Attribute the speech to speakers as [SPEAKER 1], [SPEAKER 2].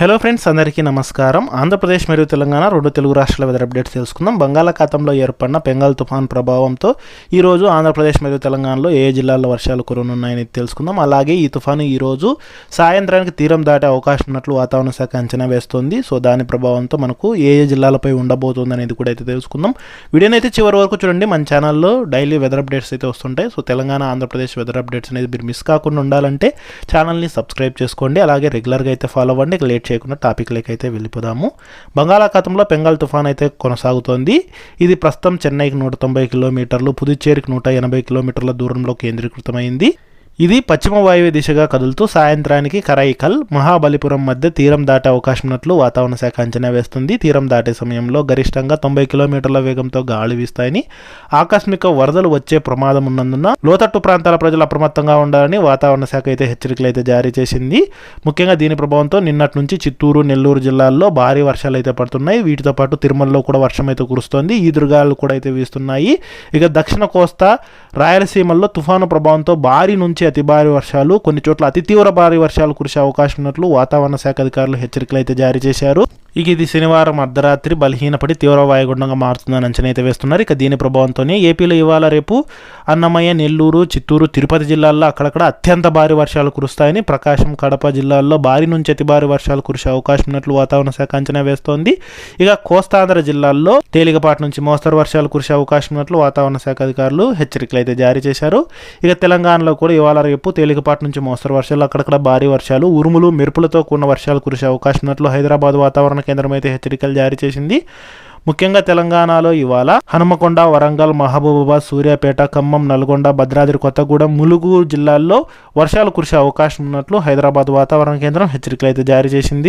[SPEAKER 1] Hello friends అందరికీ నమస్కారం. ఆంధ్రప్రదేశ్ మరియు తెలంగాణ రెండు తెలుగు రాష్ట్రాల వెదర్ అప్డేట్స్ తెలుసుకుందాం. బంగాళాఖాతంలో ఏర్పడిన బెంగాల్ తుఫాన్ ప్రభావంతో ఈరోజు ఆంధ్రప్రదేశ్ మరియు తెలంగాణలో ఏ ఏ జిల్లాల్లో వర్షాలు కురనున్నాయని తెలుసుకుందాం. అలాగే ఈ తుఫాను ఈరోజు సాయంత్రానికి తీరం దాటే అవకాశం ఉన్నట్లు వాతావరణ శాఖ అంచనా వేస్తోంది. సో దాని ప్రభావంతో మనకు ఏ ఏ జిల్లాలపై ఉండబోతుంది అనేది కూడా అయితే తెలుసుకుందాం. వీడియోని అయితే చివరి వరకు చూడండి. మన ఛానల్లో డైలీ వెదర్ అప్డేట్స్ అయితే వస్తుంటాయి. So Telangana Andhra Pradesh weather updates అనేది మీరు మిస్ కాకుండా ఉండాలంటే ఛానల్ని సబ్స్క్రైబ్ చేసుకోండి. అలాగే రెగ్యులర్గా అయితే ఫాలో అవ్వండి. లేట్ చేయకుండా టాపిక్లకి అయితే వెళ్ళిపోదాము. బంగాళాఖాతంలో బెంగాల్ తుఫాన్ అయితే కొనసాగుతోంది. ఇది ప్రస్తుతం చెన్నైకి నూట తొంభై కిలోమీటర్లు పుదుచ్చేరికి నూట ఎనభై కిలోమీటర్ల దూరంలో కేంద్రీకృతమైంది. ఇది పశ్చిమ వాయువ్య దిశగా కదులుతూ సాయంత్రానికి కరైకల్ మహాబలిపురం మధ్య తీరం దాటే అవకాశం ఉన్నట్లు వాతావరణ శాఖ అంచనా వేస్తుంది. తీరం దాటే సమయంలో గరిష్టంగా తొంభై కిలోమీటర్ల వేగంతో గాలి వీస్తాయని ఆకస్మిక వరదలు వచ్చే ప్రమాదం ఉన్నందున లోతట్టు ప్రాంతాల ప్రజలు అప్రమత్తంగా ఉండాలని వాతావరణ శాఖ అయితే హెచ్చరికలు అయితే జారీ చేసింది. ముఖ్యంగా దీని ప్రభావంతో నిన్నటి నుంచి చిత్తూరు నెల్లూరు జిల్లాల్లో భారీ వర్షాలు అయితే పడుతున్నాయి. వీటితో పాటు తిరుమలలో కూడా వర్షం అయితే కురుస్తోంది ఈదురుగాలు కూడా అయితే వీస్తున్నాయి. ఇక దక్షిణ కోస్తా రాయలసీమల్లో తుఫాను ప్రభావంతో భారీ నుంచి అతి భారీ వర్షాలు కొన్ని చోట్ల అతి తీవ్ర భారీ వర్షాలు కురిసే అవకాశం ఉన్నట్లు వాతావరణ శాఖ అధికారులు హెచ్చరికలు అయితే జారీ చేశారు. ఇక ఇది శనివారం అర్ధరాత్రి బలహీనపడి తీవ్ర వాయుగుండంగా మారుతుందని అంచనా అయితే వేస్తున్నారు. ఇక దీని ప్రభావంతోనే ఏపీలో ఇవాళ రేపు అన్నమయ్య నెల్లూరు చిత్తూరు తిరుపతి జిల్లాల్లో అక్కడక్కడ అత్యంత భారీ వర్షాలు కురుస్తాయని ప్రకాశం కడప జిల్లాల్లో భారీ నుంచి అతి భారీ వర్షాలు కురిసే అవకాశం ఉన్నట్లు వాతావరణ శాఖ అంచనా వేస్తోంది. ఇక కోస్తాంధ్ర జిల్లాల్లో తేలికపాటి నుంచి మోస్తరు వర్షాలు కురిసే అవకాశం ఉన్నట్లు వాతావరణ శాఖ అధికారులు హెచ్చరికలు అయితే జారీ చేశారు. ఇక తెలంగాణలో కూడా ఇవాళ రేపు తేలికపాటి నుంచి మోస్తరు వర్షాలు అక్కడక్కడ భారీ వర్షాలు ఉరుములు మెరుపులతో కూడిన వర్షాలు కురిసే అవకాశం ఉన్నట్లు హైదరాబాద్ వాతావరణ కేంద్రం అయితే హెచ్చరికలు జారీ చేసింది. ముఖ్యంగా తెలంగాణలో ఇవాళ హనుమకొండ వరంగల్ మహబూబాబాద్ సూర్యాపేట ఖమ్మం నల్గొండ భద్రాద్రి కొత్తగూడెం ములుగు జిల్లాల్లో వర్షాలు కురిసే అవకాశం ఉన్నట్లు హైదరాబాద్ వాతావరణ కేంద్రం హెచ్చరికలు అయితే జారీ చేసింది.